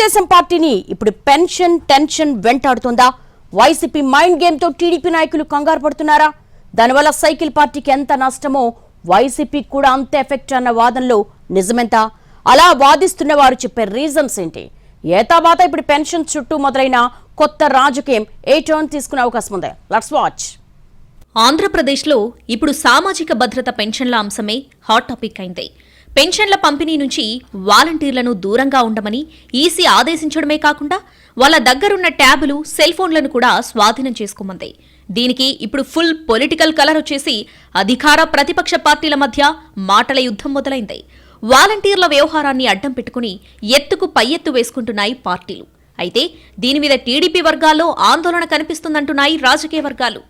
తెలుగుదేశం పార్టీని ఇప్పుడు pension tension వెంటాడుతుందా? వైసీపీ మైండ్ గేమ్తో టీడీపీ నాయకులు కంగారు పడుతున్నారా? దానివల్ల సైకిల్ పార్టీకి ఎంత నష్టమో వైసీపీ కూడా అంత ఎఫెక్ట్ అన్న వాదనలో నిజమెంత? అలా వాదిస్తున్న వారు చెప్పే రీజన్స్ ఏంటి? ఏతాబాత ఇప్పుడు పెన్షన్ చుట్టూ మొదలైన కొత్త రాజకీయం ఏ టర్న్ తీసుకునే అవకాశం ఉంది? లెట్స్ వాచ్ ఆంధ్రప్రదేశ్లో ఇప్పుడు సామాజిక భద్రత పెన్షన్ల అంశమే హాట్ టాపిక్ అయింది. పెన్షన్ల పంపిణీ నుంచి వాలంటీర్లను దూరంగా ఉండమని ఈసీ ఆదేశించడమే కాకుండా వాళ్ళ దగ్గరున్న ట్యాబులు సెల్ ఫోన్లను కూడా స్వాధీనం చేసుకోమంది. దీనికి ఇప్పుడు ఫుల్ పొలిటికల్ కలర్ వచ్చేసి అధికార ప్రతిపక్ష పార్టీల మధ్య మాటల యుద్ధం మొదలైంది. వాలంటీర్ల వ్యవహారాన్ని అడ్డం పెట్టుకుని ఎత్తుకు పై ఎత్తు వేసుకుంటున్నాయి పార్టీలు. అయితే దీని మీద టీడీపీ వర్గాల్లో ఆందోళన కనిపిస్తుందంటున్నాయి రాజకీయ వర్గాలు.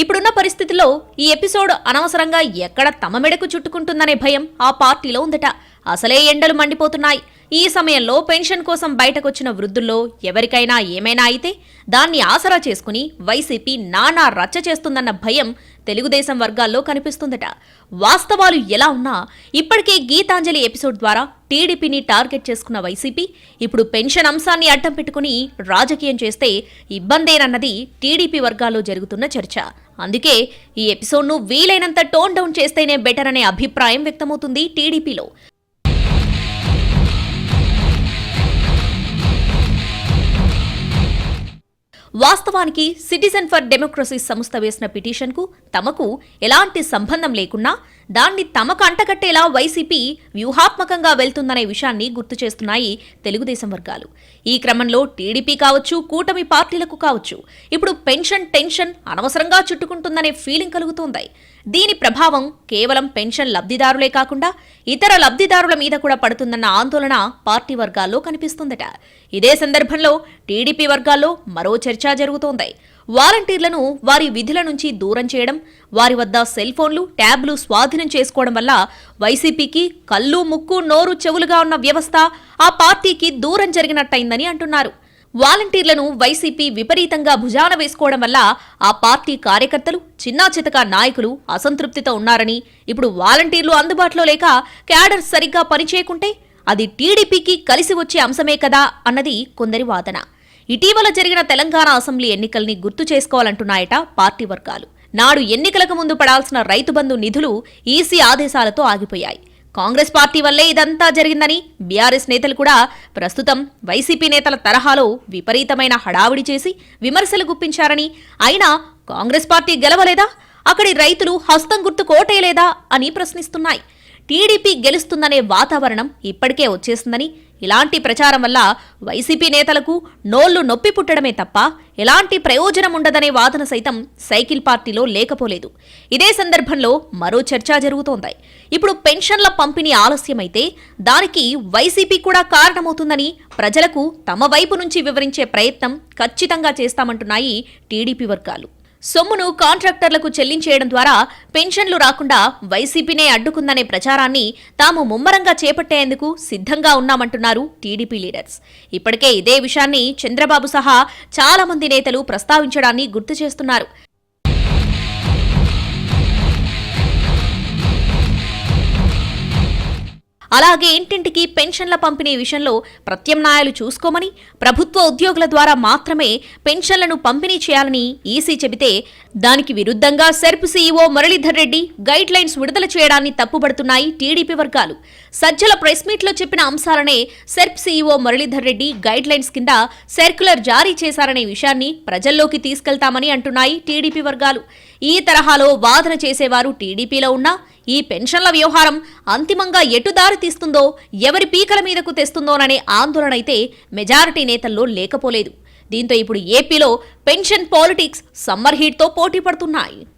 ఇప్పుడున్న పరిస్థితిలో ఈ ఎపిసోడ్ అనవసరంగా ఎక్కడ తమ మెడకు చుట్టుకుంటుందనే భయం ఆ పార్టీలో ఉందట. అసలే ఎండలు మండిపోతున్నాయి. ఈ సమయంలో పెన్షన్ కోసం బయటకొచ్చిన వృద్ధుల్లో ఎవరికైనా ఏమైనా అయితే దాన్ని ఆసరా చేసుకుని వైసీపీ నానా రచ్చ చేస్తుందన్న భయం తెలుగుదేశం వర్గాల్లో కనిపిస్తుందట. వాస్తవాలు ఎలా ఉన్నా ఇప్పటికే గీతాంజలి ఎపిసోడ్ ద్వారా టీడీపీని టార్గెట్ చేసుకున్న వైసీపీ ఇప్పుడు పెన్షన్ అంశాన్ని అడ్డం పెట్టుకుని రాజకీయం చేస్తే ఇబ్బందేనన్నది టీడీపీ వర్గాల్లో జరుగుతున్న చర్చ. అందుకే ఈ ఎపిసోడ్ను వీలైనంత టోన్ డౌన్ చేస్తేనే బెటర్ అనే అభిప్రాయం వ్యక్తమవుతుంది టీడీపీలో. వాస్తవానికి సిటిజన్ ఫర్ డెమోక్రసీ సంస్థ వేసిన పిటిషన్కు తమకు ఎలాంటి సంబంధం లేకున్నా దాన్ని తమకు అంటగట్టేలా వైసీపీ వ్యూహాత్మకంగా వెళ్తుందనే విషయాన్ని గుర్తు చేస్తున్నాయి తెలుగుదేశం వర్గాలు. ఈ క్రమంలో టీడీపీ కావచ్చు కూటమి పార్టీలకు కావచ్చు ఇప్పుడు పెన్షన్ టెన్షన్ అనవసరంగా చుట్టుకుంటుందనే ఫీలింగ్ కలుగుతోంది. దీని ప్రభావం కేవలం పెన్షన్ లబ్ధిదారులే కాకుండా ఇతర లబ్ధిదారుల మీద కూడా పడుతుందన్న ఆందోళన పార్టీ వర్గాల్లో కనిపిస్తుందట. ఇదే సందర్భంలో టీడీపీ వర్గాల్లో మరో చర్చ జరుగుతోంది. వాలంటీర్లను వారి విధుల నుంచి దూరం చేయడం వారి వద్ద సెల్ ఫోన్లు ట్యాబ్లు స్వాధీనం చేసుకోవడం వల్ల వైసీపీకి కళ్ళు ముక్కు నోరు చెవులుగా ఉన్న వ్యవస్థ ఆ పార్టీకి దూరం జరిగినట్టయిందని అంటున్నారు. వాలంటీర్లను వైసీపీ విపరీతంగా భుజాన వేసుకోవడం వల్ల ఆ పార్టీ కార్యకర్తలు చిన్నా చితక నాయకులు అసంతృప్తితో ఉన్నారని ఇప్పుడు వాలంటీర్లు అందుబాటులో లేక క్యాడర్ సరిగ్గా పనిచేయకుంటే అది టీడీపీకి కలిసి వచ్చే అంశమే కదా అన్నది కొందరి వాదన. ఇటీవల జరిగిన తెలంగాణ అసెంబ్లీ ఎన్నికల్ని గుర్తు చేసుకోవాలంటున్నాయట పార్టీ వర్గాలు. నాడు ఎన్నికలకు ముందు పడాల్సిన రైతు బంధు నిధులు ఈసీ ఆదేశాలతో ఆగిపోయాయి. కాంగ్రెస్ పార్టీ వల్లే ఇదంతా జరిగిందని బీఆర్ఎస్ నేతలు కూడా ప్రస్తుతం వైసీపీ నేతల తరహాలో విపరీతమైన హడావుడి చేసి విమర్శలు గుప్పించారని అయినా కాంగ్రెస్ పార్టీ గెలవలేదా? అక్కడి రైతులు హస్తం గుర్తు కోటేయలేదా అని ప్రశ్నిస్తున్నాయి. టీడీపీ గెలుస్తుందనే వాతావరణం ఇప్పటికే వచ్చేసిందని ఇలాంటి ప్రచారం వల్ల వైసీపీ నేతలకు నోళ్ళు నొప్పి పుట్టడమే తప్ప ఎలాంటి ప్రయోజనం ఉండదనే వాదన సైతం సైకిల్ పార్టీలో లేకపోలేదు. ఇదే సందర్భంలో మరో చర్చ జరుగుతోంది. ఇప్పుడు పెన్షన్ల పంపిణీ ఆలస్యమైతే దానికి వైసీపీ కూడా కారణమవుతుందని ప్రజలకు తమ వైపు నుంచి వివరించే ప్రయత్నం ఖచ్చితంగా చేస్తామంటున్నాయి టీడీపీ వర్గాలు. సొమ్మును కాంట్రాక్టర్లకు చెల్లించేయడం ద్వారా పెన్షన్లు రాకుండా వైసీపీనే అడ్డుకుందనే ప్రచారాన్ని తాము ముమ్మరంగా చేపట్టేందుకు సిద్ధంగా ఉన్నామంటున్నారు టీడీపీ లీడర్స్. ఇప్పటికే ఇదే విషయాన్ని చంద్రబాబు సహా చాలా మంది నేతలు ప్రస్తావించడాన్ని గుర్తు చేస్తున్నారు. అలాగే ఇంటింటికి పెన్షన్ల పంపిణీ విషయంలో ప్రత్యామ్నాయాలు చూసుకోమని ప్రభుత్వ ఉద్యోగుల ద్వారా మాత్రమే పెన్షన్లను పంపిణీ చేయాలని ఈసీ చెబితే దానికి విరుద్ధంగా SERP CEO Muralidhar Reddy guidelines విడుదల చేయడాన్ని తప్పుబడుతున్నాయి టీడీపీ వర్గాలు. సజ్జల ప్రెస్ మీట్లో చెప్పిన అంశాలనే SERP CEO Muralidhar Reddy guidelines కింద సర్క్యులర్ జారీ చేశారనే విషయాన్ని ప్రజల్లోకి తీసుకెళ్తామని అంటున్నాయి టీడీపీ వర్గాలు. ఈ తరహాలో వాదన చేసేవారు టీడీపీలో ఉన్నా ఈ పెన్షన్ల వ్యవహారం అంతిమంగా ఎటు దారి తీస్తుందో ఎవరి పీకల మీదకు తెస్తుందోననే ఆందోళన అయితే మెజారిటీ నేతల్లో లేకపోలేదు. దీంతో ఇప్పుడు ఏపీలో పెన్షన్ పాలిటిక్స్ సమ్మర్ హీట్తో పోటీ పడుతున్నాయి.